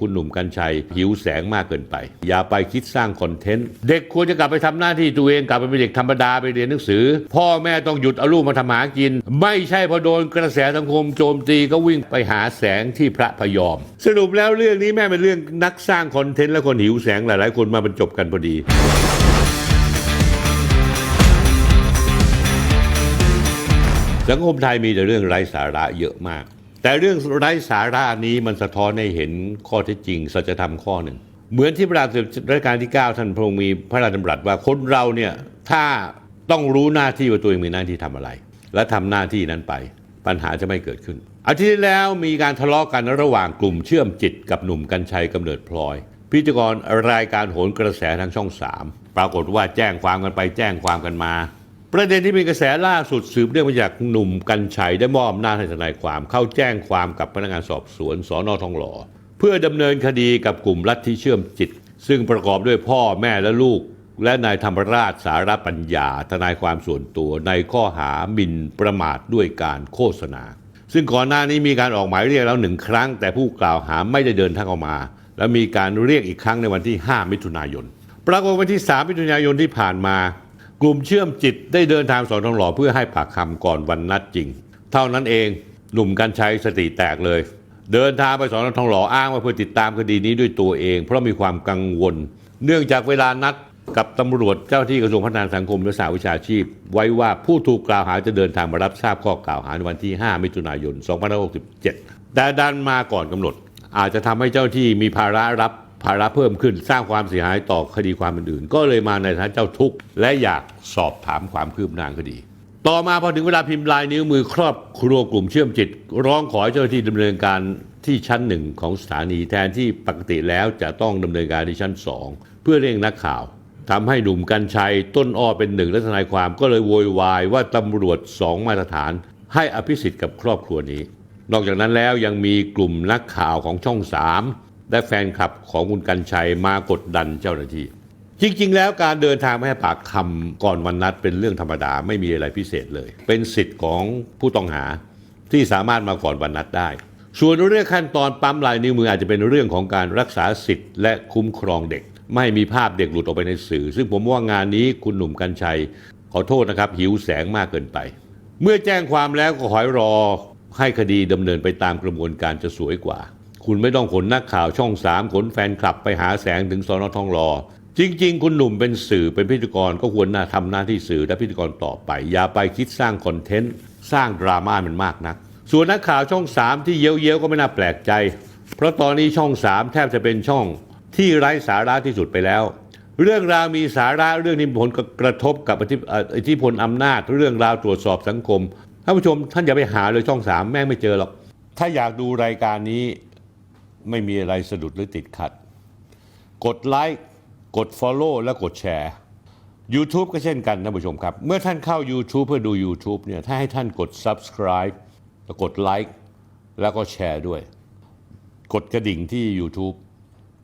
คุณหนุ่มกัญชัยหิวแสงมากเกินไป อย่าไปคิดสร้างคอนเทนต์ เด็กควรจะกลับไปทำหน้าที่ตัวเองกลับไปเป็นเด็กธรรมดาไปเรียนหนังสือ พ่อแม่ต้องหยุดเอาลูกมาทำหากิน ไม่ใช่พอโดนกระแสสังคมโจมตีก็วิ่งไปหาแสงที่พระพยอม สรุปแล้วเรื่องนี้แม่เป็นเรื่องนักสร้างคอนเทนต์และคนหิวแสงหลาย ๆ คนมาบรรจบกันพอดีสังคมไทยมีแต่เรื่องไร้สาระเยอะมาก แต่เรื่องไร้สาระนี้มันสะท้อนให้เห็นข้อเท็จจริงสัจธรรมข้อหนึ่ง เหมือนที่พระราชรัชกาลที่ 9 ท่านพระองค์มีพระราชดำรัสว่าคนเราเนี่ยถ้าต้องรู้หน้าที่ว่าตัวเองมีหน้าที่ทำอะไร และทำหน้าที่นั้นไป ปัญหาจะไม่เกิดขึ้น อาทิตย์ที่แล้วมีการทะเลาะกันระหว่างกลุ่มเชื่อมจิตกับหนุ่มกัญชัยกำเนิดพลอย พิธีกรรายการโหนกระแสทางช่อง3ปรากฏว่าแจ้งความกันไปแจ้งความกันมา ประเด็นที่มีกระแสล่าสุดสืบเนื่องมาจากหนุ่มกัญชัยได้มอบอำนาจให้ทนายความเข้าแจ้งความกับพนักงานสอบสวนสอนอทองหล่อเพื่อดำเนินคดีกับกลุ่มลัทธิเชื่อมจิต ซึ่งประกอบด้วยพ่อแม่และลูก และนายธรรมราชสารปัญญา ทนายความส่วนตัวในข้อหาหมิ่นประมาทด้วยการโฆษณา ซึ่งก่อนหน้านี้มีการออกหมายเรียกแล้วหนึ่งครั้ง แต่ผู้กล่าวหาไม่ได้เดินทางออกมา และมีการเรียกอีกครั้งในวันที่ 5 มิถุนายน ปรากฏวันที่ 3 มิถุนายนที่ผ่านมา กลุ่มเชื่อมจิตได้เดินทางสอนทองหล่อเพื่อให้ปากคำก่อนวันนัดจริง เท่านั้นเองหนุ่มกัญชัยสติแตกเลย เดินทางไปสอนทองหล่ออ้างว่าเพื่อติดตามคดีนี้ด้วยตัวเอง เพราะมีความกังวล เนื่องจากเวลานัดกับตำรวจเจ้าที่กระทรวงพัฒนาสังคมและสาวิชาชีพ ไว้ว่าผู้ถูกกล่าวหาจะเดินทางมารับทราบข้อกล่าวหาในวันที่ 5 มิถุนายน 2567 แต่ดันมาก่อนกำหนด อาจจะทำให้เจ้าที่มีภาระรับ ภาระเพิ่มขึ้นสร้างความเสียหายต่อคดีความอื่นๆ ก็เลยมาในฐานะเจ้าทุกข์และอยากสอบถามความคืบหน้าคดี ต่อมาพอถึงเวลาพิมพ์ลายนิ้วมือครอบครัวกลุ่มเชื่อมจิต ร้องขอให้เจ้าหน้าที่ดำเนินการที่ชั้นหนึ่งของสถานีแทนที่ปกติแล้วจะต้องดำเนินการที่ชั้นสองเพื่อเร่งนักข่าวทำให้หนุ่มกัญชัยต้นอ้อเป็นหนึ่งและทนายความก็เลยโวยวายว่าตำรวจสองมาตรฐาน ให้อภิสิทธิ์กับครอบครัวนี้ นอกจากนั้นแล้วยังมีกลุ่มนักข่าวของช่องสาม และแฟนคลับของคุณกัญชัยมากดดันเจ้าหน้าที่ จริง ๆ แล้วการเดินทางไปให้ปากคำก่อนวันนัดเป็นเรื่องธรรมดาไม่มีอะไรพิเศษเลย เป็นสิทธิ์ของผู้ต้องหาที่สามารถมาก่อนวันนัดได้ ส่วนเรื่องขั้นตอนปั๊มลายนิ้วมืออาจจะเป็นเรื่องของการรักษาสิทธิ์และคุ้มครองเด็ก ไม่มีภาพเด็กหลุดออกไปในสื่อ ซึ่งผมว่างานนี้คุณหนุ่มกัญชัย ขอโทษนะครับ หิวแสงมากเกินไป เมื่อแจ้งความแล้วก็ขอให้รอให้คดีดำเนินไปตามกระบวนการจะสวยกว่า คุณไม่ต้องขนนักข่าวช่องสามขนแฟนคลับไปหาแสงถึงสอนอทองหลอจริง ๆ คุณหนุ่มเป็นสื่อเป็นพิธีกรก็ควรน่าทำหน้าที่สื่อและพิธีกรต่อไป อย่าไปคิดสร้างคอนเทนต์ สร้างดราม่ามันมากนัก ส่วนนักข่าวช่องสามที่เย้ยวๆก็ไม่น่าแปลกใจ เพราะตอนนี้ช่องสามแทบจะเป็นช่องที่ไร้สาระที่สุดไปแล้ว เรื่องราวมีสาระเรื่องนี้มีผลกระทบกับอิทธิพลอำนาจ เรื่องราวตรวจสอบสังคมท่านผู้ชมท่านอย่าไปหาเลยช่องสามแม่งไม่เจอหรอกถ้าอยากดูรายการนี้ ไม่มีอะไรสะดุดหรือติดขัด กดไลค์กด Follow และกดแชร์ YouTube ก็เช่นกันท่านผู้ชมครับ เมื่อท่านเข้า YouTube เพื่อดู YouTube เนี่ยถ้าให้ท่านกด Subscribe แล้วกดไลค์แล้วก็แชร์ด้วย กดกระดิ่งที่ YouTube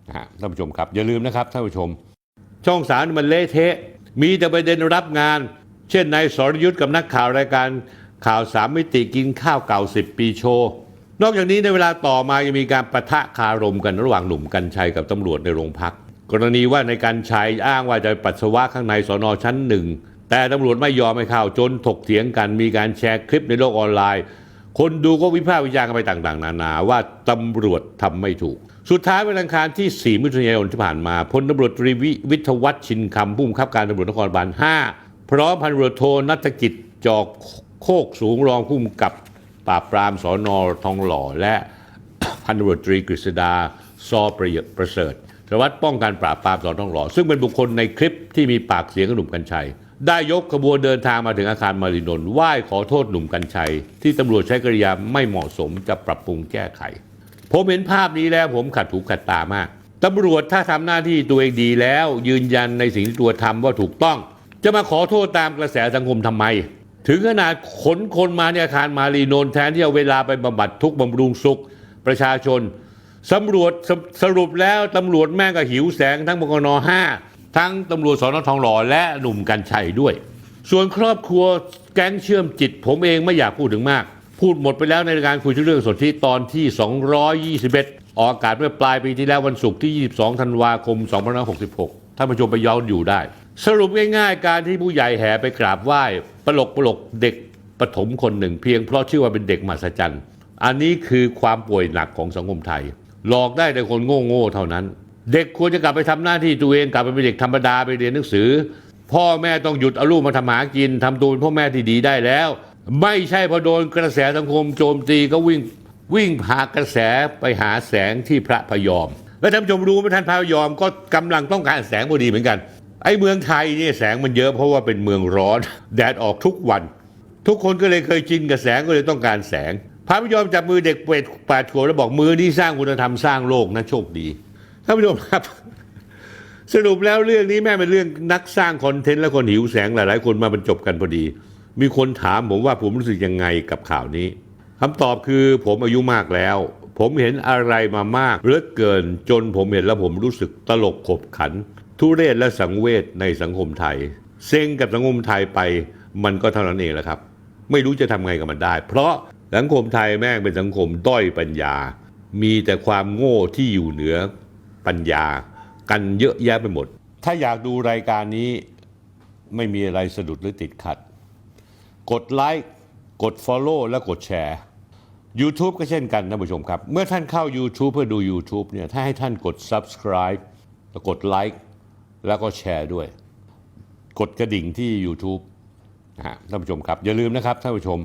นะฮะท่านผู้ชมครับ อย่าลืมนะครับท่านผู้ชม ช่องสามมันเละเทะ มีแต่ประเด็นรับงาน เช่นนายสรยุทธ์กับนักข่าวรายการข่าวสามมิติกินข้าวเก่าสิบปีโชว์ นอกจากนี้ในเวลาต่อมายังมีการปะทะคารมกันระหว่างหนุ่มกัญชัยกับตำรวจในโรงพัก กรณีว่าในกัญชัยอ้างว่าจะปัสสาวะข้างในสอนอชั้นหนึ่งแต่ตำรวจไม่ยอมให้เข้าจนถกเถียงกันมีการแชร์คลิปในโลกออนไลน์ คนดูก็วิพากษ์วิจารณ์กันไปต่างๆ นานาว่าตำรวจทำไม่ถูก สุดท้ายวันอังคารที่ 4 มิถุนายนที่ผ่านมาพลตำรวจตรีวิทวัฒน์ชินคำผู้บังคับการตำรวจนครบาล 5 พร้อมพันตำรวจโทนัฐกิจจอกโคกสูงรองผู้กำกับ ปราบปรามสอนอทองหล่อ และพันตำรวจตรีกฤษดาซอประยประเสริฐสารวัตรป้องกันปราบปรามสอนทองหล่อ ซึ่งเป็นบุคคลในคลิปที่มีปากเสียงกับหนุ่มกัญชัย ได้ยกขบวนเดินทางมาถึงอาคารมารินนท์ไหว้ขอโทษหนุ่มกัญชัย ที่ตำรวจใช้กริยาไม่เหมาะสมจะปรับปรุงแก้ไข ผมเห็นภาพนี้แล้วผมขัดหูขัดตามากตำรวจถ้าทำหน้าที่ตัวเองดีแล้ว ยืนยันในสิ่งที่ตัวทำว่าถูกต้อง จะมาขอโทษตามกระแสสังคมทำไม ถึงขนาดขนคนมาในอาคารมารีนนแทนที่เอาเวลาไปบำบัดทุกบำรุงสุขประชาชนสำรวจสสรุปแล้วตำรวจแม่งก็หิวแสงทั้งบกน5ทั้งตำรวจสอนอทองหล่อและหนุ่มกัญชัยด้วย ส่วนครอบครัวแก๊งเชื่อมจิต ผมเองไม่อยากพูดถึงมาก พูดหมดไปแล้วในรายการคุยเรื่องสดที่ตอนที่ 221 ออกอากาศเมื่อปลายปีที่แล้ววันศุกร์ที่ 22 ธันวาคม 2566 ท่านผู้ชมไปย้อนอยู่ได้ สรุปง่ายๆ การที่ผู้ใหญ่แห่ไปกราบไหว้ ปลกปลกเด็กปฐมคนหนึ่งเพียงเพราะชื่อว่าเป็นเด็กมหัศจรรย์ อันนี้คือความป่วยหนักของสังคมไทย หลอกได้แต่คนโง่ๆเท่านั้น เด็กควรจะกลับไปทำหน้าที่ตัวเองกลับไปเป็นเด็กธรรมดาไปเรียนหนังสือ พ่อแม่ต้องหยุดเอาลูกมาทำหากินทำตัวเป็นพ่อแม่ที่ดีได้แล้ว ไม่ใช่พอโดนกระแสสังคมโจมตีก็วิ่งวิ่งหากระแสไปหาแสงที่พระพยอม และท่านผู้ชมรู้ไหมท่านพระพยอมก็กำลังต้องการแสงพอดีเหมือนกัน ไอ้เมืองไทยเนี่ยแสงมันเยอะเพราะว่าเป็นเมืองร้อน แดดออกทุกวัน ทุกคนก็เลยเคยชินกับแสงก็เลยต้องการแสงพระพยอมจับมือเด็กเป็ดแปดขวบแล้วบอกมือนี้สร้างคุณธรรมสร้างโลกนะโชคดีท่านผู้ชมครับ สรุปแล้วเรื่องนี้แม่เป็นเรื่องนักสร้างคอนเทนต์และคนหิวแสงหลาย ๆ คนมาบรรจบกันพอดี มีคนถามผมว่าผมรู้สึกยังไงกับข่าวนี้คำตอบคือผมอายุมากแล้ว ผมเห็นอะไรมามากเลือเกินจนผมเห็นแล้วผมรู้สึกตลกขบขัน ทุเรศและสังเวชในสังคมไทย เซ็งกับสังคมไทยไปมันก็เท่านั้นเองแหละครับ ไม่รู้จะทำไงกับมันได้ เพราะสังคมไทยแม่งเป็นสังคมด้อยปัญญา มีแต่ความโง่ที่อยู่เหนือปัญญา กันเยอะแยะไปหมด ถ้าอยากดูรายการนี้ไม่มีอะไรสะดุดหรือติดขัด กดไลค์กด Follow และกดแชร์ YouTube ก็เช่นกันท่านผู้ชมครับ เมื่อท่านเข้า YouTube เพื่อดู YouTube เนี่ยถ้าให้ท่านกด Subscribe แล้วกดไลค์ แล้วก็แชร์ด้วย กดกระดิ่งที่ YouTube นะฮะท่านผู้ชมครับ อย่าลืมนะครับท่านผู้ชม